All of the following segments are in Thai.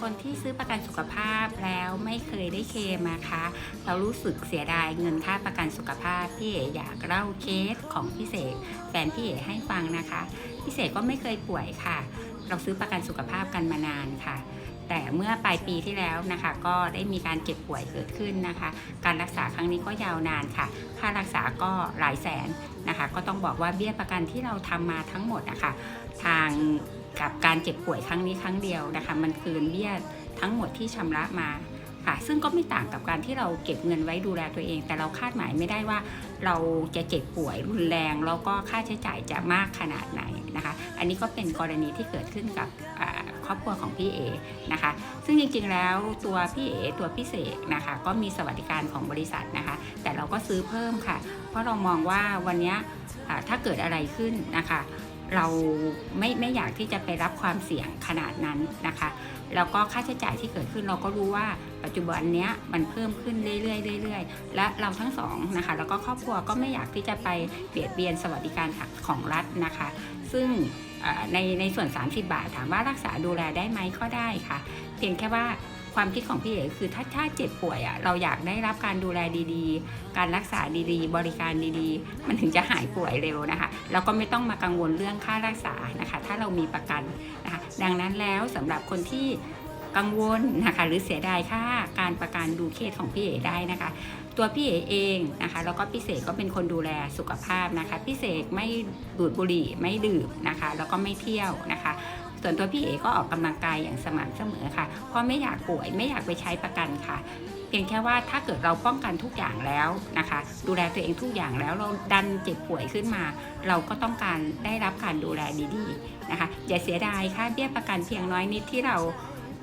คนที่ซื้อประกันสุขภาพแล้วไม่เคยได้เคลมนะคะ เรารู้สึกเสียดายเงินค่าประกันสุขภาพพี่เอ๋อยากเล่าเคสของพี่เสกแฟนพี่เอ๋ให้ฟังนะคะพี่เสกก็ไม่เคยป่วยค่ะ เราซื้อประกันสุขภาพกันมานานค่ะ แต่เมื่อปลายปีที่แล้วนะคะ ก็ได้มีการเจ็บป่วยเกิดขึ้นนะคะ การรักษาครั้งนี้ก็ยาวนานค่ะ ค่ารักษาก็หลายแสนนะคะ ก็ต้องบอกว่าเบี้ยประกันที่เราทำมาทั้งหมดนะคะทาง กับการเจ็บป่วยครั้งนี้ครั้งเดียวนะคะ มันคืนเบี้ยทั้งหมดที่ชำระมาค่ะ ซึ่งก็ไม่ต่างกับการที่เราเก็บเงินไว้ดูแลตัวเอง แต่เราคาดหมายไม่ได้ว่าเราจะเจ็บป่วยรุนแรง แล้วก็ค่าใช้จ่ายจะมากขนาดไหนนะคะ อันนี้ก็เป็นกรณีที่เกิดขึ้นกับครอบครัวของพี่เอนะคะ ซึ่งจริงๆแล้วตัวพี่เอตัวพี่เสกนะคะ ก็มีสวัสดิการของบริษัทนะคะ แต่เราก็ซื้อเพิ่มค่ะ เพราะเรามองว่าวันนี้ถ้าเกิดอะไรขึ้นนะคะ เราไม่ไม่อยากที่จะไปรับความเสี่ยงขนาดนั้นนะคะ แล้วก็ค่าใช้จ่ายที่เกิดขึ้นเราก็รู้ว่าปัจจุบันเนี้ยมันเพิ่มขึ้นเรื่อยๆเรื่อยๆ และเราทั้งสองนะคะ แล้วก็ครอบครัวก็ไม่อยากที่จะไปเบียดเบียนสวัสดิการของรัฐนะคะ ซึ่งในในส่วน 30 บาทถามว่ารักษาดูแลได้ไหมก็ได้ค่ะ เพียงแค่ว่า ความคิดของพี่เอ๋คือถ้าถ้าเจ็บป่วยอะเราอยากได้รับการดูแลดีๆ การรักษาดีๆ บริการดีๆ มันถึงจะหายป่วยเร็วนะคะแล้วก็ไม่ต้องมากังวลเรื่องค่ารักษานะคะ ถ้าเรามีประกันนะคะดังนั้นแล้วสำหรับคนที่กังวลนะคะหรือเสียดายค่าการประกันดูเคสของพี่เอ๋ได้นะคะ ตัวพี่เอ๋เองนะคะแล้วก็พี่เสกก็เป็นคนดูแลสุขภาพนะคะพี่เสกไม่ดูดบุหรี่ไม่ดื่มนะคะ แล้วก็ไม่เที่ยวนะคะ ส่วนตัวพี่เอ๋ก็ออกกำลังกายอย่างสม่ำเสมอค่ะ เพราะไม่อยากป่วยไม่อยากไปใช้ประกันค่ะ เพียงแค่ว่าถ้าเกิดเราป้องกันทุกอย่างแล้วนะคะ ดูแลตัวเองทุกอย่างแล้วเราดันเจ็บป่วยขึ้นมา เราก็ต้องการได้รับการดูแลดีๆนะคะอย่าเสียดายค่าเบี้ยประกันเพียงน้อยนิดที่เรา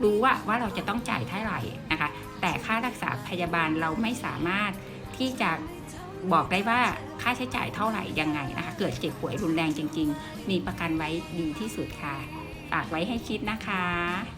รู้ว่าว่าเราจะต้องจ่ายเท่าไหร่นะคะ แต่ค่ารักษาพยาบาลเราไม่สามารถที่จะบอกได้ว่าค่าใช้จ่ายเท่าไหร่ยังไงนะคะ เกิดเจ็บป่วยรุนแรงจริง ๆ มีประกันไว้ดีที่สุดค่ะ ฝากไว้ให้คิดนะคะ